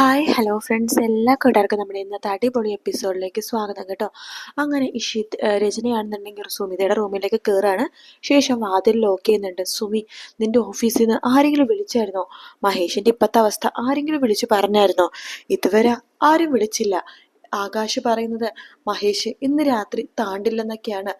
Hi hello friends എല്ലാ കൂട്ടുകാർക്കും നമ്മുടെ ഇന്നത്തെ അടിപൊളി എപ്പിസോഡിലേക്ക് സ്വാഗതം കേട്ടോ. അങ്ങനെ ഇഷിത് രജനിയാണെന്നുണ്ടെങ്കിൽ സുമിതയുടെ റൂമിലേക്ക് കയറാണ് ശേഷം വാതിൽ ലോക്ക് ചെയ്യുന്നുണ്ട്. സുമി നിന്റെ ഓഫീസിൽ നിന്ന് ആരെങ്കിലും വിളിച്ചായിരുന്നോ? മഹേഷിന്റെ ഇപ്പോഴത്തെ അവസ്ഥ ആരെങ്കിലും വിളിച്ച് പറഞ്ഞായിരുന്നോ? ഇതുവരെ ആരും വിളിച്ചില്ല. ആകാശ് പറയുന്നത് മഹേഷ് ഇന്ന് രാത്രി താണ്ടില്ലെന്നൊക്കെയാണ്.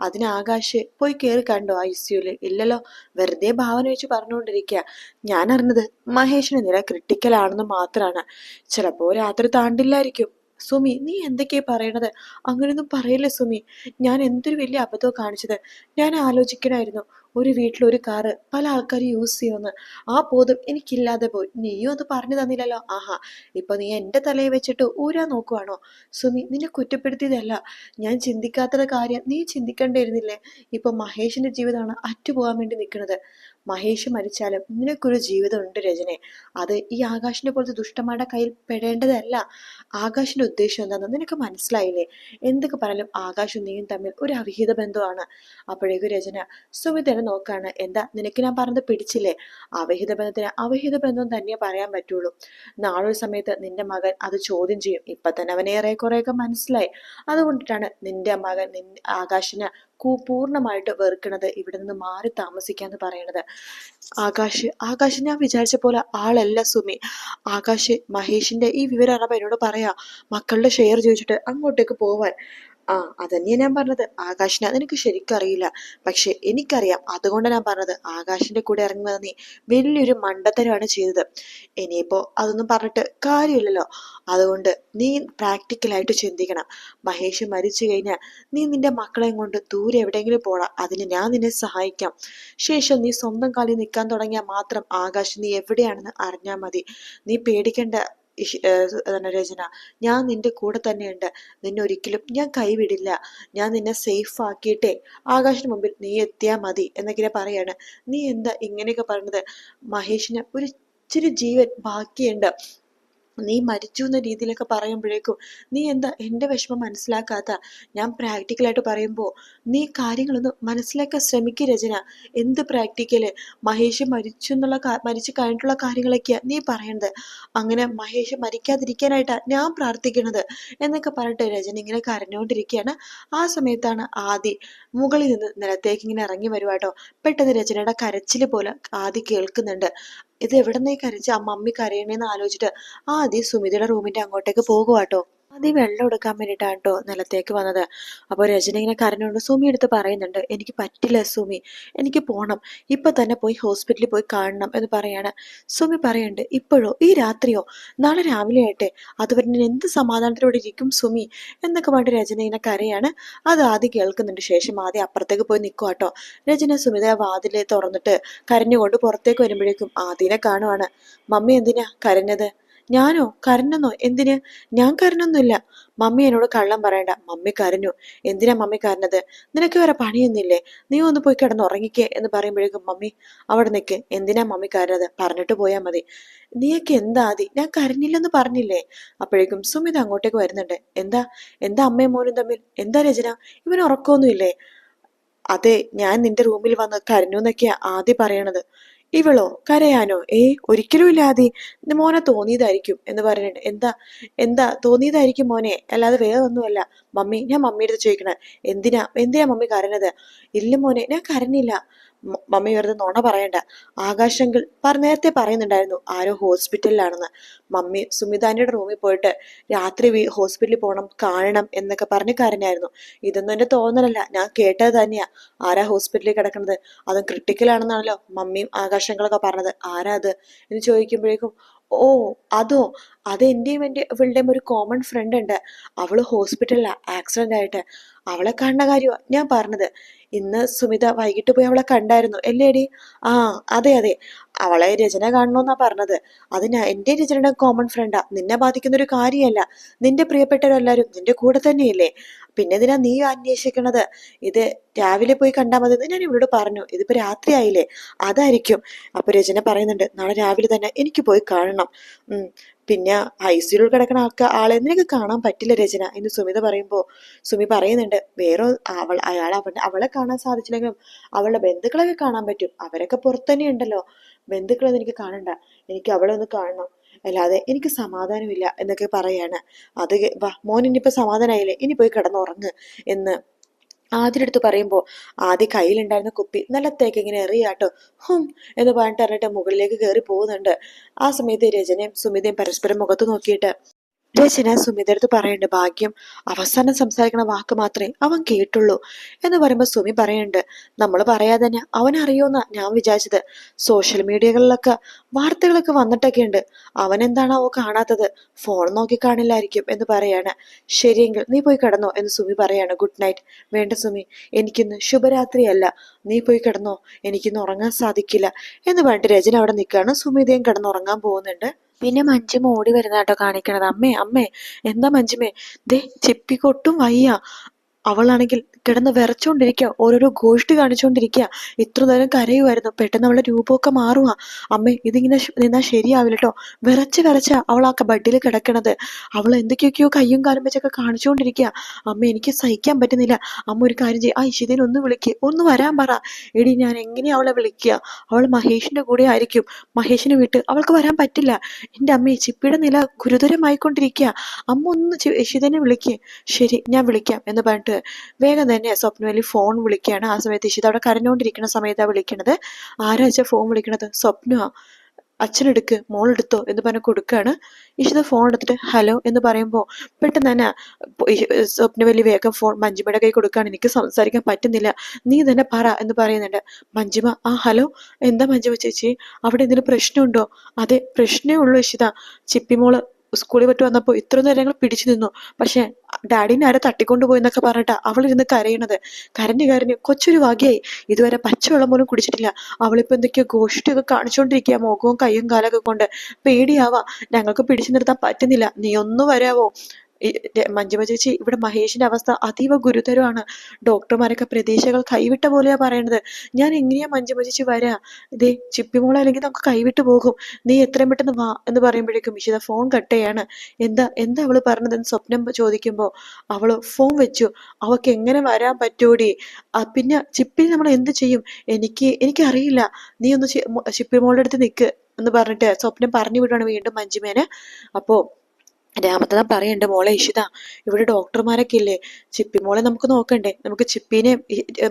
അതിന് ആകാശ് പോയി കയറി കണ്ടോ? ഐ സിയുൽ ഇല്ലല്ലോ. വെറുതെ ഭാവന വെച്ച് പറഞ്ഞുകൊണ്ടിരിക്കുക ഞാൻ അറിഞ്ഞത് മഹേഷിന് നില ക്രിട്ടിക്കൽ ആണെന്ന് മാത്രമാണ് ചിലപ്പോ രാത്രി താണ്ടില്ലായിരിക്കും. സുമി നീ എന്തൊക്കെയാ പറയണത്? അങ്ങനെയൊന്നും പറയില്ല സുമി. ഞാൻ എന്തൊരു വലിയ അബദ്ധം കാണിച്ചത്. ഞാൻ ആലോചിക്കണമായിരുന്നു ഒരു വീട്ടിൽ ഒരു കാറ് പല ആൾക്കാർ യൂസ് ചെയ്യുമെന്ന് ആ ബോധം എനിക്കില്ലാതെ പോയി. നീയും അത് പറഞ്ഞു തന്നില്ലല്ലോ. ആഹാ ഇപ്പൊ നീ എന്റെ തലയിൽ വെച്ചിട്ട് ഊരാ നോക്കുവാണോ? സുമി നിന്നെ കുറ്റപ്പെടുത്തിയതല്ല. ഞാൻ ചിന്തിക്കാത്തത് കാര്യം നീ ചിന്തിക്കേണ്ടിയിരുന്നില്ലേ? ഇപ്പൊ മഹേഷിന്റെ ജീവിതമാണ് അറ്റുപോകാൻ വേണ്ടി നിൽക്കുന്നത്. മഹേഷ് മരിച്ചാലും നിനക്കൊരു ജീവിതം ഉണ്ട് രചനെ അത് ഈ ആകാശിനെ പോലത്തെ ദുഷ്ടന്മാരുടെ കയ്യിൽ പെടേണ്ടതല്ല. ആകാശിന്റെ ഉദ്ദേശം എന്താണെന്ന് നിനക്ക് മനസ്സിലായില്ലേ? എന്തൊക്കെ പറഞ്ഞാലും ആകാശും നീയും തമ്മിൽ ഒരു അവിഹിത ബന്ധമാണ്. അപ്പോഴേക്കും രചന സുമിതനെ നോക്കാണ്. എന്താ? നിനക്ക് ഞാൻ പറഞ്ഞത് പിടിച്ചില്ലേ? അവഹിത ബന്ധത്തിന് അവഹിത ബന്ധം തന്നെ പറയാൻ പറ്റുള്ളൂ. നാളൊരു സമയത്ത് നിന്റെ മകൻ അത് ചോദ്യം ചെയ്യും. ഇപ്പൊ തന്നെ അവൻ ഏറെ കുറെയൊക്കെ മനസ്സിലായി. അതുകൊണ്ടിട്ടാണ് നിന്റെ മകൻ നിൻ ആകാശിന് കൂ പൂർണമായിട്ട് വെറുക്കണത് ഇവിടെ നിന്ന് മാറി താമസിക്കാന്ന് പറയണത്. ആകാശ് ആകാശ് ഞാൻ വിചാരിച്ച പോലെ ആളല്ല സുമി. ആകാശ് മഹേഷിന്റെ ഈ വിവരം അറിയാൻ എന്നോട് പറയാ മക്കളുടെ ഷെയർ ചോദിച്ചിട്ട് അങ്ങോട്ടേക്ക് പോവാൻ. ആ അതന്നെയാ ഞാൻ പറഞ്ഞത്. ആകാശിനെ നിനക്ക് ശരിക്കും അറിയില്ല. പക്ഷെ എനിക്കറിയാം. അതുകൊണ്ട് ഞാൻ പറഞ്ഞത്. ആകാശിന്റെ കൂടെ ഇറങ്ങി നീ വലിയൊരു മണ്ടത്തരമാണ് ചെയ്തത്. ഇനിയിപ്പോ അതൊന്നും പറഞ്ഞിട്ട് കാര്യമില്ലല്ലോ. അതുകൊണ്ട് നീ പ്രാക്ടിക്കലായിട്ട് ചിന്തിക്കണം. മഹേഷ് മരിച്ചു കഴിഞ്ഞാൽ നീ നിന്റെ മക്കളെയും കൊണ്ട് ദൂരെ എവിടെയെങ്കിലും പോടാ അതിന് ഞാൻ നിന്നെ സഹായിക്കാം. ശേഷം നീ സ്വന്തം കാലിൽ നിൽക്കാൻ തുടങ്ങിയാൽ മാത്രം ആകാശ് നീ എവിടെയാണെന്ന് അറിഞ്ഞാൽ മതി. നീ പേടിക്കേണ്ട. രചന ഞാൻ നിന്റെ കൂടെ തന്നെയുണ്ട്. നിന്നെ ഒരിക്കലും ഞാൻ കൈവിടില്ല. ഞാൻ നിന്നെ സേഫ് ആക്കിയിട്ടേ. ആകാശിന് മുമ്പിൽ നീ എത്തിയാ മതി എന്നൊക്കെ പറയാണ്. നീ എന്താ ഇങ്ങനെയൊക്കെ പറഞ്ഞത്? മഹേഷിന് ഒരു ഇച്ചിരി ജീവൻ ബാക്കിയുണ്ട്. നീ മരിച്ചു എന്ന രീതിയിലൊക്കെ പറയുമ്പോഴേക്കും നീ എന്താ എന്റെ വിഷമം മനസ്സിലാക്കാത്ത? ഞാൻ പ്രാക്ടിക്കലായിട്ട് പറയുമ്പോൾ നീ കാര്യങ്ങളൊന്ന് മനസ്സിലാക്കാൻ ശ്രമിക്കുക രചന. എന്ത് പ്രാക്ടിക്കൽ മഹേഷ് മരിച്ചു എന്നുള്ള മരിച്ചു കഴിഞ്ഞിട്ടുള്ള കാര്യങ്ങളൊക്കെയാണ് നീ പറയണത് അങ്ങനെ മഹേഷ് മരിക്കാതിരിക്കാനായിട്ടാണ് ഞാൻ പ്രാർത്ഥിക്കണത് എന്നൊക്കെ പറഞ്ഞിട്ട് രചന ഇങ്ങനെ കരഞ്ഞുകൊണ്ടിരിക്കുകയാണ്. ആ സമയത്താണ് ആദി മുകളിൽ നിന്ന് നിലത്തേക്ക് ഇങ്ങനെ ഇറങ്ങി വരുവാട്ടോ. പെട്ടെന്ന് രചനയുടെ കരച്ചിൽ പോലെ ആദി കേൾക്കുന്നുണ്ട്. ഇത് എവിടെ ആ മമ്മി കരയണേന്ന് ആലോചിച്ചിട്ട് ആദ്യം സുമിതയുടെ റൂമിന്റെ അങ്ങോട്ടേക്ക് പോകുവാട്ടോ. ആദ്യം വെള്ളം എടുക്കാൻ വേണ്ടിയിട്ടാണ് കേട്ടോ നിലത്തേക്ക് വന്നത്. അപ്പോൾ രജന ഇങ്ങനെ കരഞ്ഞുകൊണ്ട് സുമി എടുത്ത് പറയുന്നുണ്ട് എനിക്ക് പറ്റില്ല സുമി എനിക്ക് പോകണം ഇപ്പൊ തന്നെ പോയി ഹോസ്പിറ്റലിൽ പോയി കാണണം എന്ന് പറയാണ്. സുമി പറയുന്നുണ്ട് ഇപ്പോഴോ? ഈ രാത്രിയോ? നാളെ രാവിലെ ആയിട്ടെ. അതുവരെ ഞാൻ എന്ത് സമാധാനത്തിലൂടെ ഇരിക്കും സുമി? എന്നൊക്കെ പറഞ്ഞിട്ട് രജന ഇങ്ങനെ കരയാണ്. അത് ആദ്യം കേൾക്കുന്നുണ്ട്. ശേഷം ആദ്യം അപ്പുറത്തേക്ക് പോയി നിൽക്കുക കേട്ടോ. രജന സുമിത വാതിൽ തുറന്നിട്ട് കരഞ്ഞുകൊണ്ട് പുറത്തേക്ക് വരുമ്പോഴേക്കും ആദ്യനെ കാണുവാണ്. മമ്മി എന്തിനാ കരഞ്ഞത്? ഞാനോ? കരഞ്ഞെന്നോ? എന്തിന്? ഞാൻ കരഞ്ഞൊന്നുമില്ല. മമ്മി എന്നോട് കള്ളം പറയണ്ട. മമ്മി കരഞ്ഞു. എന്തിനാ മമ്മി കരഞ്ഞത്? നിനക്ക് വേറെ പണിയൊന്നുമില്ലേ? നീ ഒന്ന് പോയി കിടന്ന് ഉറങ്ങിക്കേ എന്ന് പറയുമ്പോഴേക്കും മമ്മി അവിടെ നിൽക്ക് എന്തിനാ മമ്മി കരഞ്ഞത്? പറഞ്ഞിട്ട് പോയാൽ മതി. നീയൊക്കെ എന്താ ആദി? ഞാൻ കരഞ്ഞില്ലെന്ന് പറഞ്ഞില്ലേ? അപ്പോഴേക്കും സുമിത അങ്ങോട്ടേക്ക് വരുന്നുണ്ട്. എന്താ? എന്താ അമ്മയും മോനും തമ്മിൽ? എന്താ രചന? ഇവൻ ഉറക്കമൊന്നുമില്ലേ? അതെ ഞാൻ നിന്റെ റൂമിൽ വന്ന് കരഞ്ഞു എന്നൊക്കെയാ ആദ്യം പറയണത്. ഇവളോ കരയാനോ? ഏ ഒരിക്കലും ഇല്ലാതെ മോനെ തോന്നിയതായിരിക്കും എന്ന് പറഞ്ഞിട്ട്. എന്താ എന്താ തോന്നിയതായിരിക്കും മോനെ? അല്ലാതെ വേറെ ഒന്നുമല്ല. മമ്മി ഞാൻ മമ്മിയുടെ അടുത്ത് ചോദിക്കണേ. എന്തിനാ എന്തിനാ മമ്മി കരഞ്ഞത്? ഇല്ല മോനെ ഞാൻ കരഞ്ഞില്ല. മമ്മി വെറുതെ നുണ പറയണ്ട. ആകാശങ്കിൽ പറ നേരത്തെ പറയുന്നുണ്ടായിരുന്നു ആരോ ഹോസ്പിറ്റലിലാണെന്ന്. മമ്മി സുമിതാന്റെ റൂമിൽ പോയിട്ട് രാത്രി ഹോസ്പിറ്റലിൽ പോകണം കാണണം എന്നൊക്കെ പറഞ്ഞ് കരഞ്ഞായിരുന്നു. ഇതൊന്നും എന്റെ തോന്നലല്ല ഞാൻ കേട്ടത് തന്നെയാ. ആരാ ഹോസ്പിറ്റലിൽ കിടക്കുന്നത് അതും ക്രിട്ടിക്കലാണെന്നാണല്ലോ മമ്മിയും ആകാശങ്ങളൊക്കെ പറഞ്ഞത്. ആരാ അത്? എന്ന് ചോദിക്കുമ്പോഴേക്കും ഓ അതോ അത് എന്റെയും എന്റെ ഇവളുടെയും ഒരു കോമൺ ഫ്രണ്ട് ഉണ്ട്. അവൾ ഹോസ്പിറ്റലിലാ ആക്സിഡന്റ് ആയിട്ട്. അവളെ കാണുന്ന കാര്യമാണ് ഞാൻ പറഞ്ഞത്. ഇന്ന് സുമിത വൈകിട്ട് പോയി അവളെ കണ്ടായിരുന്നു. അല്ലേടി ആ അതെ അതെ. അവളെ രചന കാണണമെന്നാ പറഞ്ഞത്. അതിനാ എന്റെ രചനയുടെ കോമൺ ഫ്രണ്ടാ നിന്നെ ബാധിക്കുന്ന ഒരു കാര്യമല്ല. നിന്റെ പ്രിയപ്പെട്ടവരെല്ലാരും നിന്റെ കൂടെ തന്നെയില്ലേ? പിന്നെ ഇതിനാ നീ അന്വേഷിക്കണത്? ഇത് രാവിലെ പോയി കണ്ടാൽ മതി ഞാൻ ഇവളോട് പറഞ്ഞു. ഇതിപ്പോ രാത്രിയായില്ലേ അതായിരിക്കും. അപ്പൊ രചന പറയുന്നുണ്ട് നാളെ രാവിലെ തന്നെ എനിക്ക് പോയി കാണണം. പിന്നെ ഐ സിയിൽ കിടക്കണ ആൾക്ക് ആളെ നിനക്ക് കാണാൻ പറ്റില്ല രചന എന്ന് സുമിത പറയുമ്പോ സുമി പറയുന്നുണ്ട് വേറെ അവൾ അയാൾ അവളെ കാണാൻ സാധിച്ചില്ലെങ്കിലും അവളുടെ ബന്ധുക്കളൊക്കെ കാണാൻ പറ്റും. അവരൊക്കെ പുറത്തു തന്നെ ഉണ്ടല്ലോ ബന്ധുക്കളൊന്നും എനിക്ക് കാണണ്ട. എനിക്ക് അവളെ ഒന്ന് കാണണം. അല്ലാതെ എനിക്ക് സമാധാനമില്ല എന്നൊക്കെ പറയാണ്. അത് വാ മോൻ ഇനിയിപ്പോൾ സമാധാനമായില്ലേ ഇനി പോയി കിടന്നുറങ്ങ് എന്ന് ആദ്യം എടുത്ത് പറയുമ്പോൾ ആദ്യ കയ്യിലുണ്ടായിരുന്ന കുപ്പി നിലത്തേക്ക് ഇങ്ങനെ എറിയാട്ടോ ഹും എന്ന് പറഞ്ഞിട്ട് അറിഞ്ഞിട്ട് മുകളിലേക്ക് കയറി പോകുന്നുണ്ട്. ആ സമയത്ത് രചനയും സുമിതയും പരസ്പരം മുഖത്ത് നോക്കിയിട്ട് രചന സുമിത അടുത്ത് ഭാഗ്യം അവസാനം സംസാരിക്കണ വാക്ക് മാത്രമേ അവൻ കേട്ടുള്ളൂ എന്ന് പറയുമ്പോൾ സുമി പറയുന്നുണ്ട് നമ്മൾ പറയാതെ തന്നെ അവൻ അറിയുമെന്ന ഞാൻ വിചാരിച്ചത്. സോഷ്യൽ മീഡിയകളിലൊക്കെ വാർത്തകളൊക്കെ വന്നിട്ടൊക്കെ ഉണ്ട് അവൻ എന്താണാവോ കാണാത്തത്? ഫോൺ നോക്കി കാണില്ലായിരിക്കും എന്ന് പറയാണ്. ശരിയെങ്കിൽ നീ പോയി കിടന്നോ എന്ന് സുമി പറയാണ്. Good night. വേണ്ട സുമി എനിക്കിന്ന് ശുഭരാത്രിയല്ല. നീ പോയി കിടന്നോ. എനിക്കിന്ന് ഉറങ്ങാൻ സാധിക്കില്ല എന്ന് പറഞ്ഞിട്ട് രചന അവിടെ നിൽക്കുകയാണ് സുമിതയും കിടന്നുറങ്ങാൻ പോകുന്നുണ്ട്. പിന്നെ മഞ്ജുമ ഓടി വരുന്നതാട്ടോ കാണിക്കണത്. അമ്മേ അമ്മേ എന്താ മഞ്ജുമേ ദേ ചിപ്പിക്കൊട്ടും വയ്യ. അവളാണെങ്കിൽ കിടന്ന് വിറച്ചുകൊണ്ടിരിക്കുക ഓരോരോ ഗോഷ്ടി കാണിച്ചുകൊണ്ടിരിക്കുക ഇത്ര നേരം കരയുമായിരുന്നു. പെട്ടെന്ന് അവളുടെ രൂപമൊക്കെ മാറുക അമ്മേ ഇതിങ്ങനെ നിന്നാ ശരിയാവില്ല കേട്ടോ വിറച്ച് വിറച്ച അവൾ ആ ബെഡിൽ കിടക്കണത്. അവൾ എന്തൊക്കെയൊക്കെയോ കയ്യും കാലും വെച്ചൊക്കെ കാണിച്ചുകൊണ്ടിരിക്കുക അമ്മ എനിക്ക് സഹിക്കാൻ പറ്റുന്നില്ല. അമ്മ ഒരു കാര്യം ചെയ്യും. ആ ഇഷിതേനെ ഒന്ന് വിളിക്കുക ഒന്ന് വരാൻ പറ. എടി ഞാൻ എങ്ങനെയാ അവളെ വിളിക്കുക? അവൾ മഹേഷിന്റെ കൂടെ ആയിരിക്കും. മഹേഷിനെ വിട്ട് അവൾക്ക് വരാൻ പറ്റില്ല. എന്റെ അമ്മ ചിപ്പിയുടെ നില ഗുരുതരമായിക്കൊണ്ടിരിക്കുക. അമ്മ ഒന്ന് ഇഷിതനെ വിളിക്ക്. ശരി ഞാൻ വിളിക്കാം എന്ന് പറഞ്ഞിട്ട് വേഗം തന്നെ സ്വപ്നവലി ഫോൺ വിളിക്കുകയാണ്. ആ സമയത്ത് ഇഷിത അവിടെ കരഞ്ഞുകൊണ്ടിരിക്കുന്ന സമയത്താണ് വിളിക്കണത് ആരാ അച്ഛാ ഫോൺ വിളിക്കണത്? സ്വപ്ന? അച്ഛനെടുക്ക് മോളെടുത്തോ? എന്ന് പറഞ്ഞ് കൊടുക്കുകയാണ്. ഇഷിത ഫോൺ എടുത്തിട്ട് ഹലോ? എന്ന് പറയുമ്പോൾ പെട്ടെന്ന് തന്നെ സ്വപ്നവലി വേഗം ഫോൺ മഞ്ജുമയുടെ കൈ കൊടുക്കുകയാണ്. എനിക്ക് സംസാരിക്കാൻ പറ്റുന്നില്ല. നീ തന്നെ പറ എന്ന് പറയുന്നുണ്ട്. മഞ്ജുമ ആ ഹലോ? എന്താ മഞ്ജുമ ചേച്ചി? അവിടെ എന്തെങ്കിലും പ്രശ്നമുണ്ടോ? അതെ പ്രശ്നമേ ഉള്ളൂ ഇഷിത. ചിപ്പിമോൾ സ്കൂളിൽ വിട്ട് വന്നപ്പോൾ ഇത്ര നേരം പിടിച്ചു നിന്നു. പക്ഷെ ഡാഡിനെ ആരെ തട്ടിക്കൊണ്ടുപോയി എന്നൊക്കെ പറഞ്ഞിട്ടാ അവൾ ഇരുന്ന് കരയണത്. കരഞ്ഞു കരഞ്ഞ് കൊച്ചൊരു വകയായി. ഇതുവരെ പച്ചവെള്ളം പോലും കുടിച്ചിട്ടില്ല. അവളിപ്പോ എന്തൊക്കെയോ ഗോഷ്ടിയൊക്കെ കാണിച്ചുകൊണ്ടിരിക്കുക മുഖവും കയ്യും കാലൊക്കെ കൊണ്ട്. പേടിയാവാ. ഞങ്ങൾക്ക് പിടിച്ചു നിർത്താൻ പറ്റുന്നില്ല. നീ ഒന്ന് വരാവോ? മഞ്ജുമ ചേച്ചി ഇവിടെ മഹേഷിന്റെ അവസ്ഥ അതീവ ഗുരുതരമാണ്. ഡോക്ടർമാരൊക്കെ പ്രതീക്ഷകൾ കൈവിട്ട പോലെയാ പറയണത്. ഞാൻ എങ്ങനെയാ മഞ്ജുമ ചേച്ചി വരാ? ഇതേ ചിപ്പിമോളെ അല്ലെങ്കിൽ നമുക്ക് കൈവിട്ട് പോകും. നീ എത്രയും പെട്ടെന്ന് വാ എന്ന് പറയുമ്പോഴേക്കും ഇഷിത ഫോൺ കട്ട് ചെയ്യാണ്. എന്താ എന്താ അവൾ പറഞ്ഞതെന്ന് സ്വപ്നം ചോദിക്കുമ്പോൾ അവൾ ഫോൺ വെച്ചു. അവക്ക് എങ്ങനെ വരാൻ പറ്റൂടി? പിന്നെ ചിപ്പി നമ്മൾ എന്ത് ചെയ്യും? എനിക്ക് എനിക്കറിയില്ല. നീ ഒന്ന് ചിപ്പിമോളുടെ അടുത്ത് നിൽക്ക് എന്ന് പറഞ്ഞിട്ട് സ്വപ്നം പറഞ്ഞു വിടുവാണ് വീണ്ടും മഞ്ജുമേനെ. അപ്പോ രാമത്തനം പറയുന്നുണ്ട് മോളെ ഇഷിത ഇവിടെ ഡോക്ടർമാരൊക്കെ ഇല്ലേ ചിപ്പി മോളെ നമുക്ക് നോക്കണ്ടേ? നമുക്ക് ചിപ്പിനെയും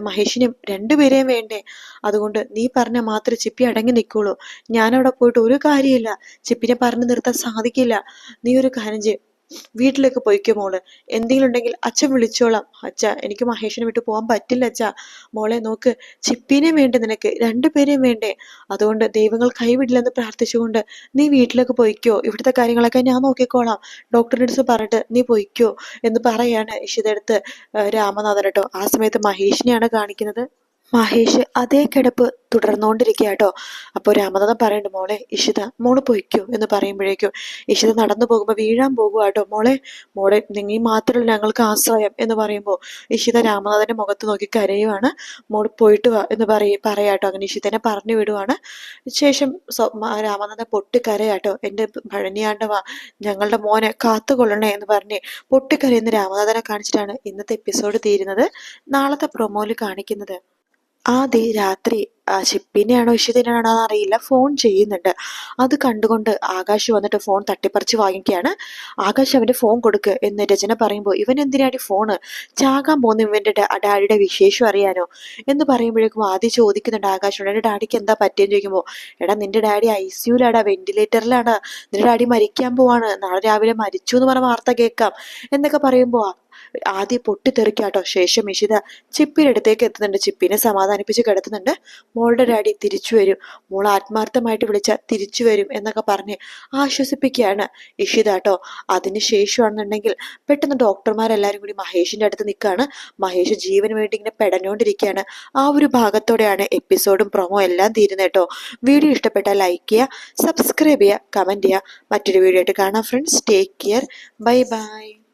മഹേഷിനെയും രണ്ടുപേരെയും വേണ്ടേ? അതുകൊണ്ട് നീ പറഞ്ഞ മാത്രമേ ചിപ്പി അടങ്ങി നിൽക്കുള്ളൂ. ഞാനവിടെ പോയിട്ട് ഒരു കാര്യമില്ല. ചിപ്പിനെ പറഞ്ഞു നിർത്താൻ സാധിക്കില്ല. നീ ഒരു കാര്യം ചെയ്യും. വീട്ടിലേക്ക് പോയിക്കോ മോൾ. എന്തെങ്കിലും ഉണ്ടെങ്കിൽ അച്ഛൻ വിളിച്ചോളാം. അച്ഛ എനിക്ക് മഹേഷിനെ വിട്ട് പോകാൻ പറ്റില്ല അച്ഛ. മോളെ നോക്ക് ചിപ്പിനെ വേണ്ടേ നിനക്ക്? രണ്ടുപേരെയും വേണ്ടേ? അതുകൊണ്ട് ദൈവങ്ങൾ കൈവിടില്ലെന്ന് പ്രാർത്ഥിച്ചുകൊണ്ട് നീ വീട്ടിലേക്ക് പോയിക്കോ. ഇവിടുത്തെ കാര്യങ്ങളൊക്കെ ഞാൻ നോക്കിക്കോളാം. ഡോക്ടറിന്റെ അടുത്ത് പറഞ്ഞിട്ട് നീ പോയിക്കോ എന്ന് പറയാണ് ഇഷിതെടുത്ത് രാമനാഥൻ കേട്ടോ. ആ സമയത്ത് മഹേഷിനെയാണ് കാണിക്കുന്നത്. മഹേഷ് അതേ കിടപ്പ് തുടർന്നുകൊണ്ടിരിക്കുക കേട്ടോ അപ്പോൾ രാമനാഥൻ പറയുന്നുണ്ട് മോളെ ഇഷിത മോൾ പൊയ്ക്കോ എന്ന് പറയുമ്പോഴേക്കും ഇഷിത നടന്നു പോകുമ്പോൾ വീഴാൻ പോകുക കേട്ടോ മോളെ മോളെ നിങ്ങൾ മാത്രമല്ല ഞങ്ങൾക്ക് ആശ്രയം എന്ന് പറയുമ്പോൾ ഇഷിത രാമനാഥന്റെ മുഖത്ത് നോക്കി കരയുവാണ്. മോൾ പോയിട്ട് വാ എന്ന് പറയും പറയാട്ടോ. അങ്ങനെ ഇഷിതനെ പറഞ്ഞു വിടുവാണ്. ശേഷം രാമനാഥൻ പൊട്ടി പൊട്ടിക്കരയാട്ടോ എന്റെ പഴനിയാണ്ടവാ ഞങ്ങളുടെ മോനെ കാത്തുകൊള്ളണേ എന്ന് പറഞ്ഞ് പൊട്ടിക്കരയുന്ന രാമനാഥനെ കാണിച്ചിട്ടാണ് ഇന്നത്തെ എപ്പിസോഡ് തീരുന്നത്. നാളത്തെ പ്രൊമോയിൽ കാണിക്കുന്നത് ആദ്യ രാത്രി ആ ഷിപ്പിനെയാണോ ഇഷിതിനാണോ അറിയില്ല ഫോൺ ചെയ്യുന്നുണ്ട്. അത് കണ്ടുകൊണ്ട് ആകാശ് വന്നിട്ട് ഫോൺ തട്ടിപ്പറിച്ച് വാങ്ങിക്കുകയാണ്. ആകാശ് അവന്റെ ഫോൺ കൊടുക്ക് എന്ന് രചന പറയുമ്പോൾ ഇവൻ എന്തിനാടി ഫോണ്? ചാകാൻ പോകുന്ന ഇവന്റെ ഡാഡിയുടെ വിശേഷം അറിയാനോ? എന്ന് പറയുമ്പോഴേക്കും ആദ്യം ചോദിക്കുന്നുണ്ട് ആകാശോട് എന്റെ ഡാഡിക്ക് എന്താ പറ്റിയെന്ന് ചോദിക്കുമ്പോൾ എടാ നിന്റെ ഡാഡി ഐ സിയുലാടാ വെന്റിലേറ്ററിലാണ് നിന്റെ ഡാഡി മരിക്കാൻ പോവാണ്. നാളെ രാവിലെ മരിച്ചു എന്ന് പറഞ്ഞ വാർത്ത കേൾക്കാം. എന്നൊക്കെ പറയുമ്പോൾ ആദ്യം പൊട്ടിത്തെറിക്കാട്ടോ. ശേഷം ഇഷിത ചിപ്പിനടുത്തേക്ക് എത്തുന്നുണ്ട്. ചിപ്പിനെ സമാധാനിപ്പിച്ച് കിടത്തുന്നുണ്ട്. മോളുടെ ഡാഡി തിരിച്ചു വരും. മോൾ ആത്മാർത്ഥമായിട്ട് വിളിച്ച തിരിച്ചു വരും എന്നൊക്കെ പറഞ്ഞ് ആശ്വസിപ്പിക്കുകയാണ് ഇഷിത കേട്ടോ അതിന് ശേഷമാണെന്നുണ്ടെങ്കിൽ പെട്ടെന്ന് ഡോക്ടർമാരെല്ലാവരും കൂടി മഹേഷിന്റെ അടുത്ത് നിൽക്കുകയാണ് മഹേഷ് ജീവന് വേണ്ടി ഇങ്ങനെ പെടഞ്ഞുകൊണ്ടിരിക്കുകയാണ് ആ ഒരു ഭാഗത്തോടെയാണ് എപ്പിസോഡും പ്രൊമോ എല്ലാം തീരുന്നത് കേട്ടോ വീഡിയോ ഇഷ്ടപ്പെട്ടാൽ ലൈക്ക് ചെയ്യുക സബ്സ്ക്രൈബ് ചെയ്യുക കമന്റ് ചെയ്യുക. മറ്റൊരു വീഡിയോ ആയിട്ട് കാണാം friends. Take care. Bye bye.